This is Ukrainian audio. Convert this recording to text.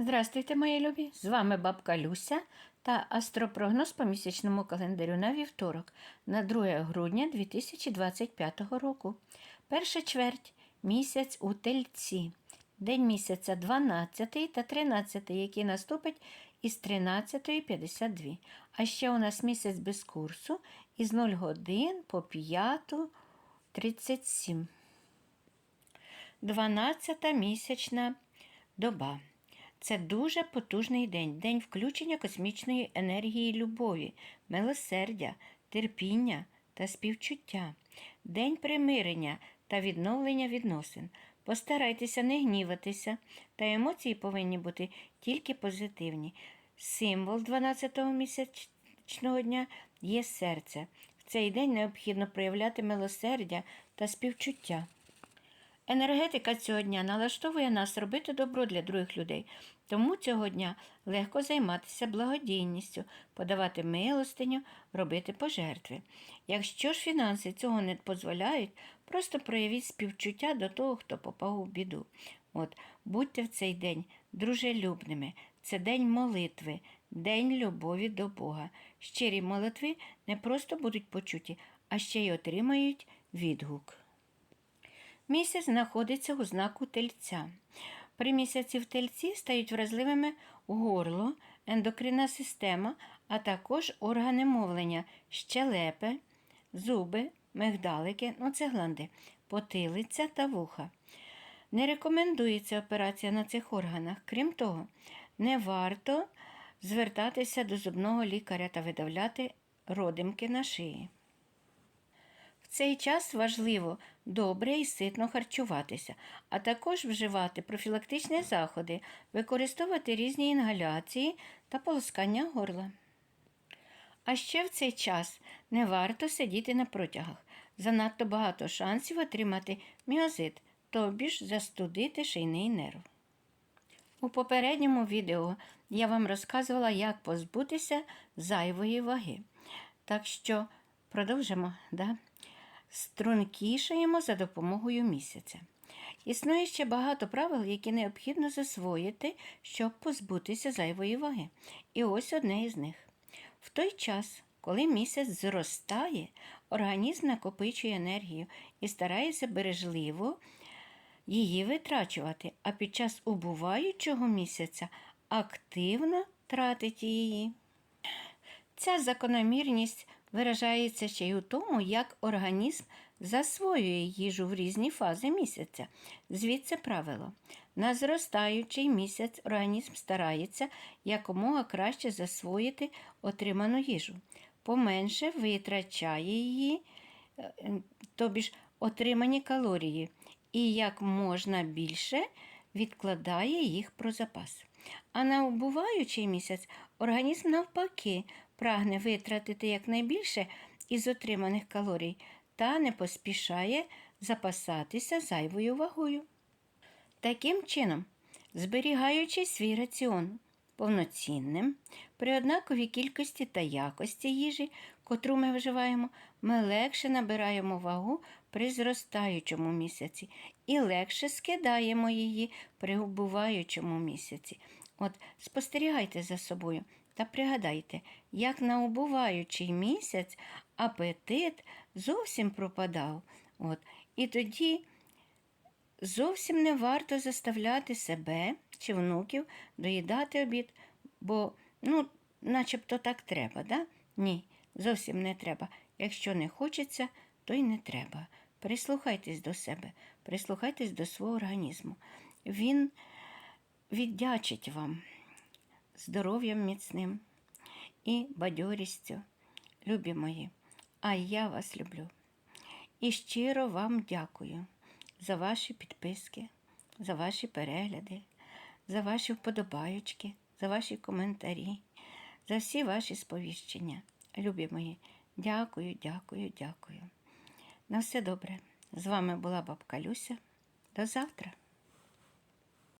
Здравствуйте, мої любі! З вами бабка Люся та астропрогноз по місячному календарю на вівторок на 2 грудня 2025 року. Перша чверть місяць у тельці. День місяця 12 та 13, який наступить із 13.52. А ще у нас місяць без курсу із 0 годин по 5.37. 12 місячна доба. Це дуже потужний день, день включення космічної енергії любові, милосердя, терпіння та співчуття, день примирення та відновлення відносин. Постарайтеся не гніватися, та емоції повинні бути тільки позитивні. Символ 12-го місячного дня є серце. В цей день необхідно проявляти милосердя та співчуття. Енергетика цього дня налаштовує нас робити добро для других людей, тому цього дня легко займатися благодійністю, подавати милостиню, робити пожертви. Якщо ж фінанси цього не дозволяють, просто проявіть співчуття до того, хто попав у біду. От, будьте в цей день дружелюбними. Це день молитви, день любові до Бога. Щирі молитви не просто будуть почуті, а ще й отримають відгук. Місяць знаходиться у знаку тельця. При місяці в тельці стають вразливими горло, ендокринна система, а також органи мовлення, щелепи, зуби, мигдалики, ну це гланди, потилиця та вуха. Не рекомендується операція на цих органах. Крім того, не варто звертатися до зубного лікаря та видавляти родимки на шиї. В цей час важливо добре і ситно харчуватися, а також вживати профілактичні заходи, використовувати різні інгаляції та полоскання горла. А ще в цей час не варто сидіти на протягах. Занадто багато шансів отримати міозит, тобі ж застудити шийний нерв. У попередньому відео я вам розказувала, як позбутися зайвої ваги. Так що продовжимо. Да? Стрункішаємо за допомогою місяця. Існує ще багато правил, які необхідно засвоїти, щоб позбутися зайвої ваги. І ось одне із них. В той час, коли місяць зростає, організм накопичує енергію і старається бережливо її витрачувати, а під час убуваючого місяця активно тратить її. Ця закономірність виражається ще й у тому, як організм засвоює їжу в різні фази місяця. Звідси правило. На зростаючий місяць організм старається якомога краще засвоїти отриману їжу, поменше витрачає її, е, тобі ж отримані калорії, і як можна більше відкладає їх про запас. А на убуваючий місяць організм навпаки прагне витратити якнайбільше із отриманих калорій та не поспішає запасатися зайвою вагою. Таким чином, зберігаючи свій раціон повноцінним, при однаковій кількості та якості їжі, котру ми вживаємо, ми легше набираємо вагу при зростаючому місяці і легше скидаємо її при убуваючому місяці. От спостерігайте за собою та пригадайте, як на убуваючий місяць апетит зовсім пропадав. От. І тоді зовсім не варто заставляти себе чи внуків доїдати обід, бо, ну, начебто так треба, да? Ні, зовсім не треба. Якщо не хочеться, то й не треба. Прислухайтесь до себе, прислухайтесь до свого організму. Він віддячить вам здоров'ям міцним і бадьорістю, любі мої, а я вас люблю. І щиро вам дякую за ваші підписки, за ваші перегляди, за ваші вподобаючки, за ваші коментарі, за всі ваші сповіщення. Любі мої, дякую, дякую, дякую. На все добре. З вами була бабка Люся. До завтра.